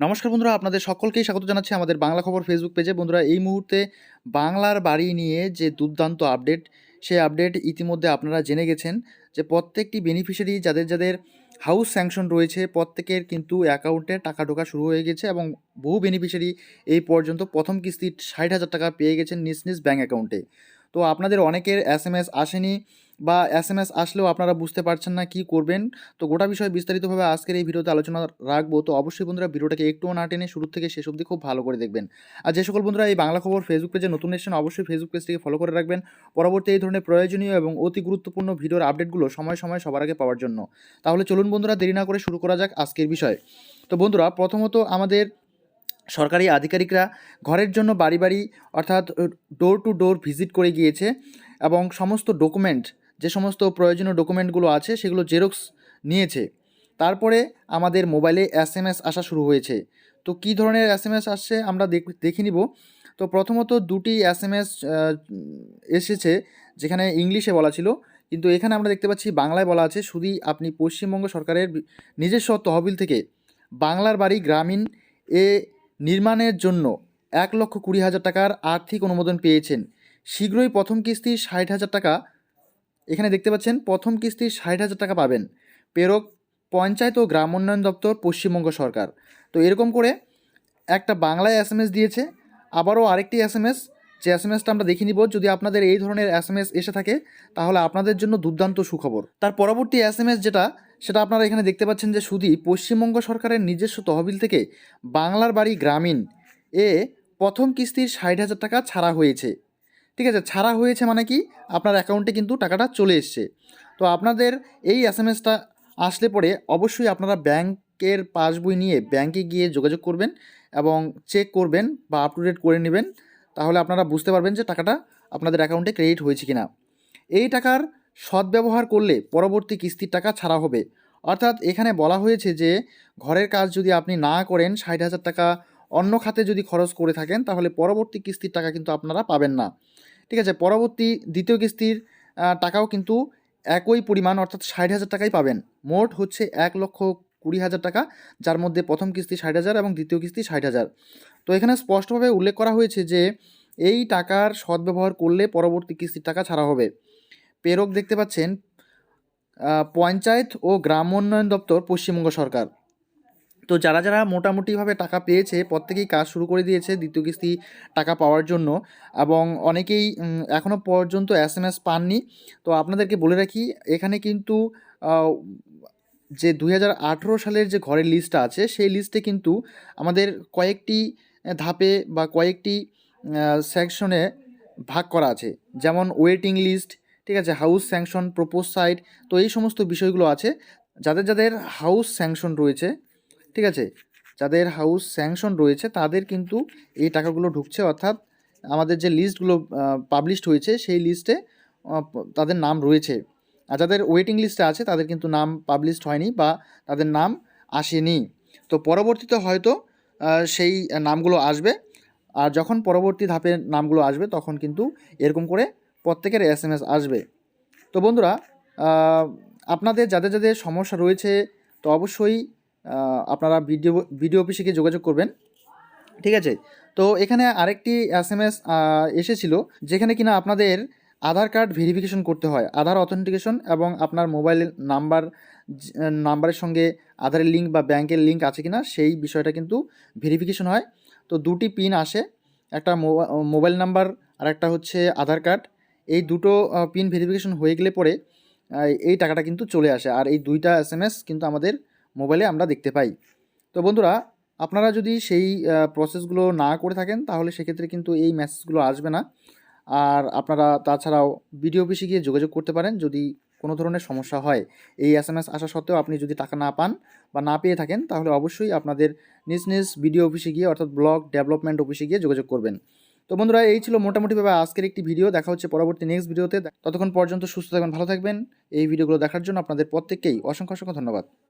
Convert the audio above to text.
নমস্কার বন্ধুরা, আপনাদের সকলকেই স্বাগত জানাচ্ছি আমাদের বাংলা খবর ফেসবুক পেজে বন্ধুরা, এই মুহূর্তে বাংলার বাড়ি নিয়ে যে দুর্দান্ত আপডেট সেই আপডেট ইতিমধ্যে আপনারা জেনে গেছেন যে প্রত্যেকটি বেনিফিশিয়ারি যাদের যাদের হাউস স্যাংশন রয়েছে, প্রত্যেকের কিন্তু অ্যাকাউন্টে টাকা ঢোকা শুরু হয়ে গেছে এবং বহু বেনিফিশিয়ারি এই পর্যন্ত প্রথম কিস্তির ষাট হাজার টাকা পেয়ে গেছেন নিজ নিজ ব্যাঙ্ক অ্যাকাউন্টে তো আপনাদের অনেকের এস এম এস আসেনি বা এস এম এস আসলেও আপনারা বুঝতে পারছেন না কি করবেন। তো গোটা বিষয়ে বিস্তারিতভাবে আজকের এই ভিডিওতে আলোচনা রাখব। তো অবশ্যই বন্ধুরা ভিডিওটাকে একটুও না টেনে শুরু থেকে শেষ অবধি খুব ভালো করে দেখবেন। আর যে সকল বন্ধুরা এই বাংলা খবর ফেসবুক পেজে নতুন এসেছেন, অবশ্যই ফেসবুক পেজটিকে ফলো করে রাখবেন। পরবর্তী এই ধরনের প্রয়োজনীয় এবং অতি গুরুত্বপূর্ণ ভিডিওর আপডেটগুলো সময় সময় সবার আগে পাওয়ার জন্য। তাহলে চলুন বন্ধুরা, দেরি না করে শুরু করা যাক আজকের বিষয়। তো বন্ধুরা, প্রথমত আমাদের সরকারি আধিকারিকরা ঘরের জন্য বাড়ি বাড়ি অর্থাৎ ডোর টু ডোর ভিজিট করে গিয়েছে এবং সমস্ত ডকুমেন্ট যে সমস্ত প্রয়োজনীয় ডকুমেন্টগুলো আছে সেগুলো জেরক্স নিয়েছে। তারপরে আমাদের মোবাইলে এস এম এস আসা শুরু হয়েছে। তো কী ধরনের এস এম আসছে আমরা দেখ- নিব। তো প্রথমত দুটি এস এম এস এসেছে যেখানে ইংলিশে বলা ছিল। কিন্তু এখানে আমরা দেখতে পাচ্ছি বাংলায় বলা আছে শুধু আপনি পশ্চিমবঙ্গ সরকারের নিজস্ব তহবিল থেকে বাংলার বাড়ি গ্রামীণ এ নির্মাণের জন্য এক লক্ষ কুড়ি হাজার টাকার আর্থিক অনুমোদন পেয়েছেন। শীঘ্রই প্রথম কিস্তি ষাট হাজার টাকা এখানে দেখতে পাচ্ছেন, প্রথম কিস্তি ষাট হাজার টাকা পাবেন। প্রেরক, পঞ্চায়েত ও গ্রাম উন্নয়ন দপ্তর, পশ্চিমবঙ্গ সরকার। তো এরকম করে একটা বাংলায় এস দিয়েছে, আবারও আরেকটি এস যে এস এম এসটা আমরা দেখে নিব, যদি আপনাদের এই ধরনের এস এস থাকে, তাহলে আপনাদের জন্য দুর্দান্ত সুখবর। তার পরবর্তী এস এম এস যেটা, সেটা আপনারা এখানে দেখতে পাচ্ছেন যে শুধু পশ্চিমবঙ্গ সরকারের নিজস্ব তহবিল থেকে বাংলার বাড়ি গ্রামীণ এ প্রথম কিস্তির ষাট হাজার টাকা ছাড়া হয়েছে। ঠিক আছে, ছাড়া হয়েছে মানে কি? আপনার অ্যাকাউন্টে কিন্তু টাকাটা চলে এসছে। তো আপনাদের এই এস এম এসটা আসলে পরে অবশ্যই আপনারা ব্যাংকের পাসবই নিয়ে ব্যাংকে গিয়ে যোগাযোগ করবেন এবং চেক করবেন বা আপ টু ডেট করে নেবেন। তাহলে আপনারা বুঝতে পারবেন যে টাকাটা আপনাদের অ্যাকাউন্টে ক্রেডিট হয়েছে কিনা। এই টাকার সদ্ব্যবহার করলে পরবর্তী কিস্তির টাকা ছাড়া হবে। অর্থাৎ এখানে বলা হয়েছে যে ঘরের কাজ যদি আপনি না করেন, ষাট হাজার টাকা অন্য খাতে যদি খরচ করে থাকেন, তাহলে পরবর্তী কিস্তির টাকা কিন্তু আপনারা পাবেন না। ঠিক আছে? পরবর্তী দ্বিতীয় কিস্তির টাকাও কিন্তু একই পরিমাণ, অর্থাৎ ষাট হাজার টাকাই পাবেন। মোট হচ্ছে এক লক্ষ কুড়ি হাজার টাকা, যার মধ্যে প্রথম কিস্তি ষাট হাজার এবং দ্বিতীয় কিস্তি ষাট হাজার। তো এখানে স্পষ্টভাবে উল্লেখ করা হয়েছে যে, এই টাকার সদ্ব্যবহার করলে পরবর্তী কিস্তির টাকা ছাড়া হবে। প্রেরক দেখতে পাচ্ছেন পঞ্চায়েত ও গ্রাম উন্নয়ন দপ্তর, পশ্চিমবঙ্গ সরকার। তো যারা যারা মোটামুটিভাবে টাকা পেয়েছে, প্রত্যেকেই কাজ শুরু করে দিয়েছে দ্বিতীয় কিস্তি টাকা পাওয়ার জন্য এবং অনেকেই এখনও পর্যন্ত এস এম এস পাননি। তো আপনাদেরকে বলে রাখি, এখানে কিন্তু যে দু হাজার আঠেরো সালের যে ঘরের লিস্টটা আছে, সেই লিস্টে কিন্তু আমাদের কয়েকটি ধাপে বা কয়েকটি সেকশনে ভাগ করা আছে। যেমন ওয়েটিং লিস্ট ঠিক আছে হাউস স্যাংশন প্রপোজ সাইট তো এই সমস্ত বিষয়গুলো আছে। যাদের যাদের হাউস স্যাংশন রয়েছে ঠিক আছে? যাদের হাউস স্যাংশন রয়েছে, তাদের কিন্তু এই টাকাগুলো ঢুকছে। অর্থাৎ আমাদের যে লিস্টগুলো পাবলিশড হয়েছে, সেই লিস্টে তাদের নাম রয়েছে। আর যাদের ওয়েটিং লিস্টে আছে, তাদের কিন্তু নাম পাবলিশড হয়নি বা তাদের নাম আসেনি। তো পরবর্তীতে হয়তো সেই নামগুলো আসবে। আর যখন পরবর্তী ধাপে নামগুলো আসবে, তখন কিন্তু এরকম করে প্রত্যেকের এস এম এস আসবে। তো বন্ধুরা আপনাদের যাদের যাদের সমস্যা রয়েছে, তো অবশ্যই আপনারা ভিডিও ভিডিও অফিসে গিয়ে যোগাযোগ করবেন। ঠিক আছে? তো এখানে আরেকটি এস এম এস এসেছিল, যেখানে কিনা আপনাদের আধার কার্ড ভেরিফিকেশন করতে হয়। আধার অথেন্টিকেশন এবং আপনার মোবাইল নাম্বার নাম্বারের সঙ্গে আধারের লিঙ্ক বা ব্যাংকের লিঙ্ক আছে কিনা সেই বিষয়টা কিন্তু ভেরিফিকেশন হয়। তো দুটি পিন আসে, একটা মোবা- মোবাইল নাম্বার আর একটা হচ্ছে আধার কার্ড। এই দুটো পিন ভেরিফিকেশন হয়ে গেলে পরে এই টাকাটা কিন্তু চলে আসে। আর এই দুইটা এস কিন্তু আমাদের মোবাইলে আমরা দেখতে পাই। তো বন্ধুরা, আপনারা যদি সেই প্রসেসগুলো না করে থাকেন, তাহলে সেক্ষেত্রে কিন্তু এই মেসেজগুলো আসবে না। আর আপনারা তাছাড়াও বিডিও অফিসে গিয়ে যোগাযোগ করতে পারেন যদি কোনো ধরনের সমস্যা হয়। এই এস এম এস আসা সত্ত্বেও আপনি যদি টাকা না পান বা না পেয়ে থাকেন, তাহলে অবশ্যই আপনাদের নিজ নিজ বিডিও অফিসে গিয়ে, অর্থাৎ ব্লক ডেভেলপমেন্ট অফিসে গিয়ে যোগাযোগ করবেন। তো বন্ধুরা, এই ছিল মোটামুটিভাবে আজকের একটি ভিডিও দেখা হচ্ছে পরবর্তী নেক্সট ভিডিওতে ততক্ষণ পর্যন্ত সুস্থ থাকবেন, ভালো থাকবেন। এই ভিডিওগুলো দেখার জন্য আপনাদের প্রত্যেককেই অসংখ্য অসংখ্য ধন্যবাদ।